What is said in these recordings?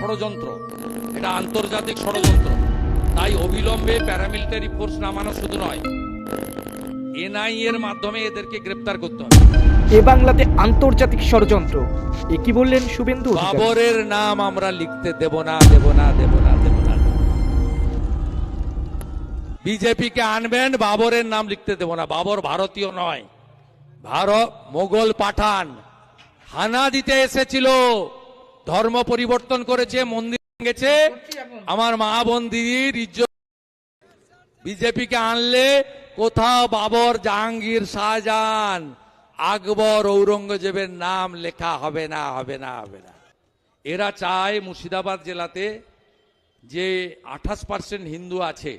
ষড়যন্ত্র। এটা আন্তর্জাতিক ষড়যন্ত্র। তাই অবিলম্বে প্যারামিলিটারি ফোর্স নামানো শুধু নয় এনআই এর মাধ্যমে এদেরকে গ্রেপ্তার করতে হবে। এ বাংলাতে আন্তর্জাতিক ষড়যন্ত্র। এ কি বললেন শুভেন্দু? বাবরের নাম আমরা লিখতে দেব না দেব না দেব না দেব না। বিজেপিকে আনবেন বাবরের নাম লিখতে দেব না। বাবর ভারতীয় নয় ভারত মোগল পাঠান। হানা দিতে এসেছিল। ধর্ম পরিবর্তন করেছে, মন্দির ভেঙেছে। আমার মা বোন দিদির ইজ্জত। বিজেপিকে আনলে কোথাও বাবর জাহাঙ্গীর শাহজাহান, আকবর ঔরঙ্গজেবের নাম লেখা হবে না হবে না হবে না। এরা চায় মুর্শিদাবাদ জেলাতে যে আঠাশ পার্সেন্ট হিন্দু আছে,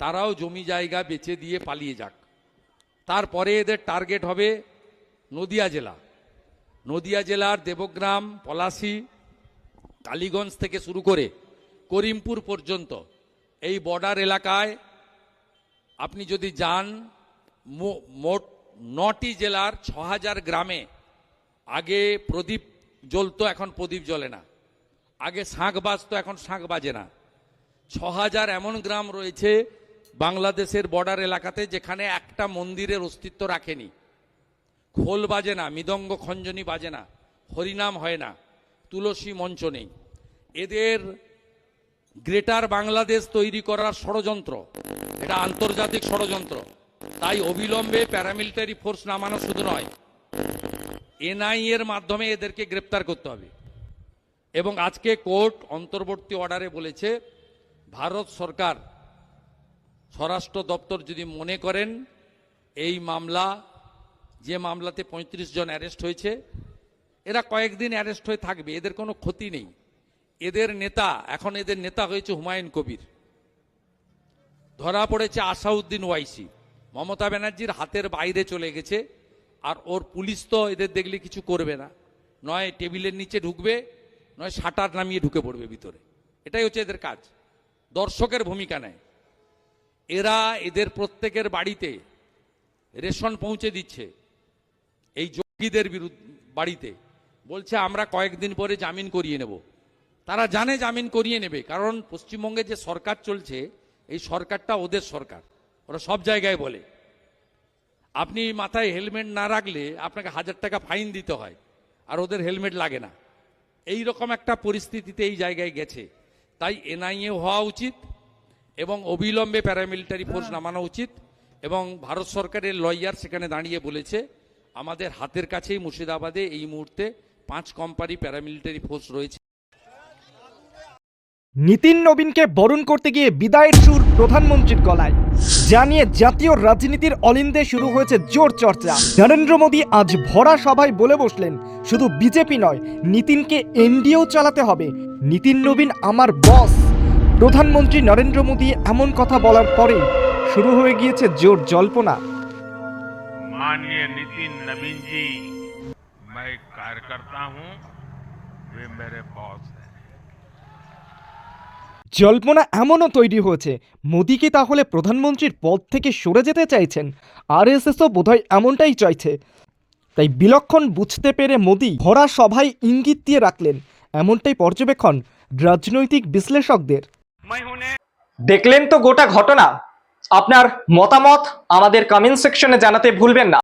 তারাও জমি জায়গা বেচে দিয়ে পালিয়ে যাক। তারপরে এদের টার্গেট হবে নদিয়া জেলা। নদিয়া জেলার দেবগ্রাম, পলাশী কালীগঞ্জ থেকে শুরু করে করিমপুর পর্যন্ত, এই বর্ডার এলাকায় আপনি যদি যান মোট নটি জেলার ছ হাজার গ্রামে, আগে প্রদীপ জ্বলতো, এখন প্রদীপ জ্বলে না। আগে শাঁখ বাজতো, এখন শাঁখ বাজে না। ছ হাজার এমন গ্রাম রয়েছে বাংলাদেশের বর্ডার এলাকাতে যেখানে একটা মন্দিরের অস্তিত্ব রাখেনি। খোল বাজে না, মৃদঙ্গ খঞ্জনি বাজে না, হরিনাম হয় না, তুলসী মঞ্চ নেই। এদের গ্রেটার বাংলাদেশ তৈরি করার ষড়যন্ত্র, এটা আন্তর্জাতিক ষড়যন্ত্র। তাই অবিলম্বে প্যারামিলিটারি ফোর্স নামানো শুধু নয় এনআই এর মাধ্যমে এদেরকে গ্রেপ্তার করতে হবে। এবং আজকে কোর্ট অন্তর্বর্তী অর্ডারে বলেছে, ভারত সরকার স্বরাষ্ট্র দপ্তর যদি মনে করেন, এই মামলা, যে মামলাতে ৩৫ জন অ্যারেস্ট হয়েছে, এরা কয়েকদিন অ্যারেস্ট হয়ে থাকবে, এদের কোনো ক্ষতি নেই। এদের নেতা, এখন এদের নেতা হয়েছে হুমায়ুন কবির। ধরা পড়েছে আসাউদ্দিন ওয়াইসি। মমতা ব্যানার্জির হাতের বাইরে চলে গেছে, আর ওর পুলিশ তো এদের দেখলে কিছু করবে না। নয়, টেবিলের নিচে ঢুকবে, নয়, শাটার নামিয়ে ঢুকে পড়বে ভিতরে। এটাই হচ্ছে এদের কাজ। দর্শকের ভূমিকা নেয়। এরা এদের প্রত্যেকের বাড়িতে রেশন পৌঁছে দিচ্ছে এই যোগীদের বিরুদ্ধে বাড়িতে। বলছে, আমরা কয়েকদিন পরে জামিন করিয়ে নেব। তারা জানে জামিন করিয়ে নেবে। কারণ পশ্চিমবঙ্গে যে সরকার চলছে এই সরকারটা ওদের সরকার। ওরা সব জায়গায় বলে। আপনি মাথায় হেলমেট না রাখলে আপনাকে হাজার টাকা ফাইন দিতে হয় আর ওদের হেলমেট লাগে না। এই রকম একটা পরিস্থিতিতে এই জায়গায় গেছে। তাই এনআইএ হওয়া উচিত এবং অবিলম্বে প্যারামিলিটারি ফোর্স নামানো উচিত এবং ভারত সরকারের লয়ার সেখানে দাঁড়িয়ে বলেছে আমাদের হাতের কাছেই মুর্শিদাবাদে এই মুহূর্তে পাঁচ কোম্পানি প্যারামিলিটারি ফোর্স রয়েছে। নীতিন নবীনকে বরণ করতে গিয়ে বিদায়ের সুর প্রধানমন্ত্রীর গলায় জানিয়ে জাতীয় রাজনীতির অলিন্দে শুরু হয়েছে জোর চর্চা নরেন্দ্র মোদী আজ ভরা সভায় বলে বসলেন শুধু বিজেপি নয় নীতিনকে এনডিও চালাতে হবে নীতিন নবীন আমার বস প্রধানমন্ত্রী নরেন্দ্র মোদী এমন কথা বলার পরেই শুরু হয়ে গিয়েছে জোর জল্পনা माननीय नितिन नवीन जी मैं एक कार्यकर्ता हूं वे मेरे बॉस हैं জল্পনা এমনও তৈরি হয়েছে, মোদী কি তাহলে প্রধানমন্ত্রীর পদ থেকে সরে যেতে চাইছেন? আর এস এসও বোধহয় এমনটাই চাইছে। তাই বিলক্ষণ বুঝতে পেরে মোদী ভরা সভায় ইঙ্গিত দিয়ে রাখলেন। এমনটাই পর্যবেক্ষণ রাজনৈতিক বিশ্লেষকদের। দেখলেন তো গোটা ঘটনা? আপনার মতামত আমাদের কমেন্ট সেকশনে জানাতে ভুলবেন না।